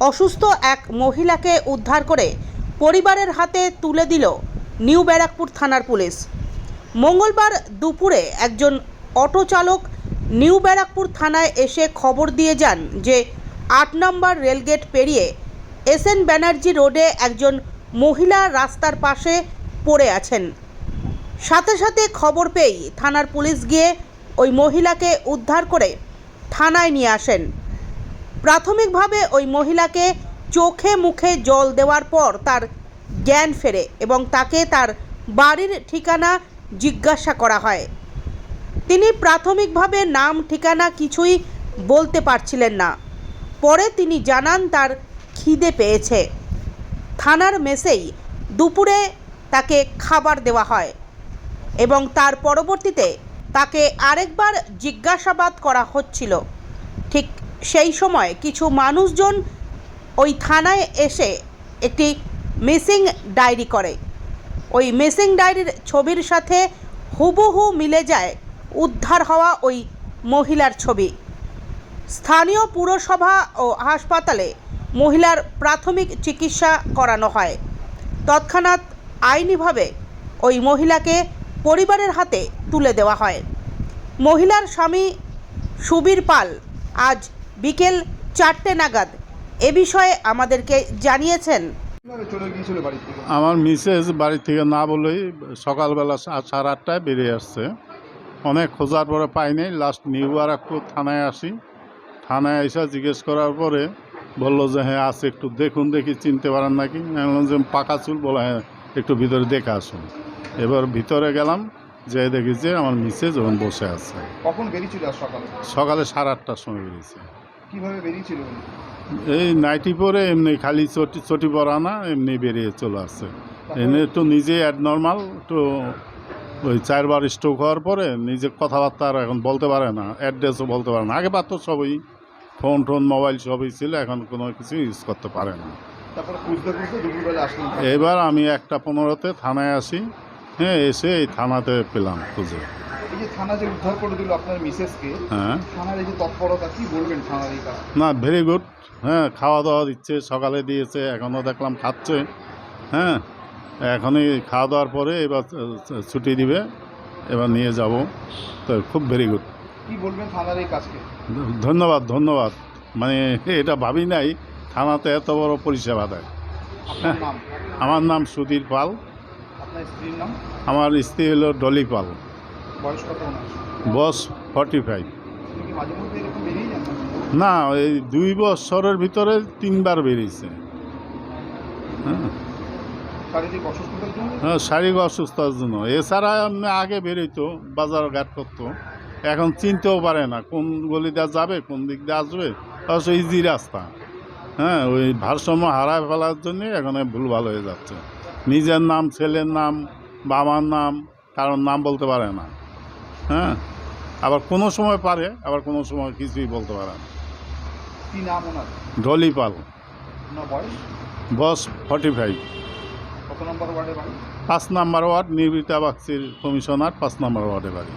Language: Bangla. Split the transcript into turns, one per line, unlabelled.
অসুস্থ এক মহিলাকে উদ্ধার করে পরিবারের হাতে তুলে দিল নিউ ব্যারাকপুর থানার পুলিশ। মঙ্গলবার দুপুরে একজন অটো চালক নিউ ব্যারাকপুর থানায় এসে খবর দিয়ে যান যে আট নম্বর রেলগেট পেরিয়ে এস এন ব্যানার্জি রোডে একজন মহিলা রাস্তার পাশে পড়ে আছেন। সাথে সাথে খবর পেয়েই থানার পুলিশ গিয়ে ওই মহিলাকে উদ্ধার করে থানায় নিয়ে আসেন। প্রাথমিকভাবে ওই মহিলাকে চোখে মুখে জল দেওয়ার পর তার জ্ঞান ফেরে এবং তাকে তার বাড়ির ঠিকানা জিজ্ঞাসা করা হয়। তিনি প্রাথমিকভাবে নাম, ঠিকানা কিছুই বলতে পারছিলেন না। পরে তিনি জানান তার খিদে পেয়েছে। থানার মেসেই দুপুরে তাকে খাবার দেওয়া হয় এবং তার পরবর্তীতে তাকে আরেকবার জিজ্ঞাসাবাদ করা হচ্ছিল। ঠিক সেই সময় কিছু মানুষজন ওই থানায় এসে একটি মিসিং ডায়েরি করে। ওই মিসিং ডায়েরির ছবির সাথে হুবহু মিলে যায় উদ্ধার হওয়া ওই মহিলার ছবি। স্থানীয় পুরসভা ও হাসপাতালে মহিলার প্রাথমিক চিকিৎসা করানো হয়। তৎক্ষণাৎ আইনিভাবে ওই মহিলাকে পরিবারের হাতে তুলে দেওয়া হয়। মহিলার স্বামী সুবীর পাল আজ বিকেল চারটে নাগাদ। এ বিষয়ে আমাদেরকে জানিয়েছেন।
আমার মিসেস বাড়ি থেকে না বলেই সকালবেলা সাড়ে আটটায় বেরিয়ে আসছে। অনেক খোঁজার পরে পাইনি লাস্ট নিউ বারাকপুর থানায় আসি। থানায় এসে জিজ্ঞেস করার পরে বলল যে হ্যাঁ আছে একটু দেখুন দেখি চিনতে পারেন নাকি? আমি বললাম যে পাকা চুল বলে হ্যাঁ একটু ভিতরে দেখে আসুন। এবার ভিতরে গেলাম যে দেখি যে আমার মিসেস ওখানে বসে আছে।
কখন বেরিয়েছিল সকালে?
সকালে সাড়ে আটটার সময় বেরিয়েছে।
কীভাবে বেরিয়েছিল
এই নাইটি পরে এমনি খালি চটি চটি পরা না এমনি বেরিয়ে চলে আসছে। এনে একটু নিজে অ্যাডনর্মাল একটু ওই চারবার স্ট্রোক হওয়ার পরে নিজে কথাবার্তা আর এখন বলতে পারে না অ্যাড্রেসও বলতে পারে না। আগে পারতো সবই ফোন টোন মোবাইল সবই ছিল এখন কোনো কিছু ইউজ করতে পারে না। এবার আমি একটা পনেরোতে থানায় আসি হ্যাঁ এসে এই থানাতে পেলাম খুঁজে।
এই যে থানা যে উদ্ধার করে দিল আপনার মিসেসকে
হ্যাঁ।
থানার এই যে তৎপরতা কি বলবেন থানার এই কাজ?
না ভেরি গুড হ্যাঁ খাওয়া দাওয়া দিচ্ছে সকালে দিয়েছে এখনও দেখলাম খাচ্ছে। হ্যাঁ এখনই খাওয়া দাওয়ার পরে এবার ছুটি দিবে এবার নিয়ে যাব। তো খুব ভেরি গুড
কি বলবেন থানার এই কাজকে?
ধন্যবাদ ধন্যবাদ। মানে এটা ভাবি নাই থানাতে এত বড় পরিষেবা দেয়। আমার নাম সুধীর পাল। আমার স্ত্রী হলো ডলি পাল।
বয়স কত
ফর্টি ফাইভ না এই দুই বছরের ভিতরে তিনবার বেরিয়েছে। হ্যাঁ।
শারীরিক অসুস্থতার জন্য?
হ্যাঁ শারীরিক অসুস্থতার জন্য। এছাড়া আগে বেরোইতো বাজার ঘাট করতো। এখন চিনতেও পারে না কোন গলি দিয়ে যাবে কোন দিক দিয়ে আসবে। অবশ্য ইজি রাস্তা। হ্যাঁ ওই ভারসাম্য হারায় ফেলার জন্য এখন ভুলভাল হয়ে যাচ্ছে। নিজের নাম ছেলের নাম বাবার নাম কারোর নাম বলতে পারে না। হ্যাঁ? আবার কোনো সময় পারে আবার কোনো সময় কিছুই বলতে পারে না।
কি নাম ওনার?
ডলি পাল।
বয়স?
বস ফর্টি ফাইভ
কত নম্বর ওয়ার্ডে বাড়ি?
পাঁচ নাম্বার ওয়ার্ড নির্বিতা বাক্সির কমিশনার পাঁচ নাম্বার ওয়ার্ডে বাড়ি।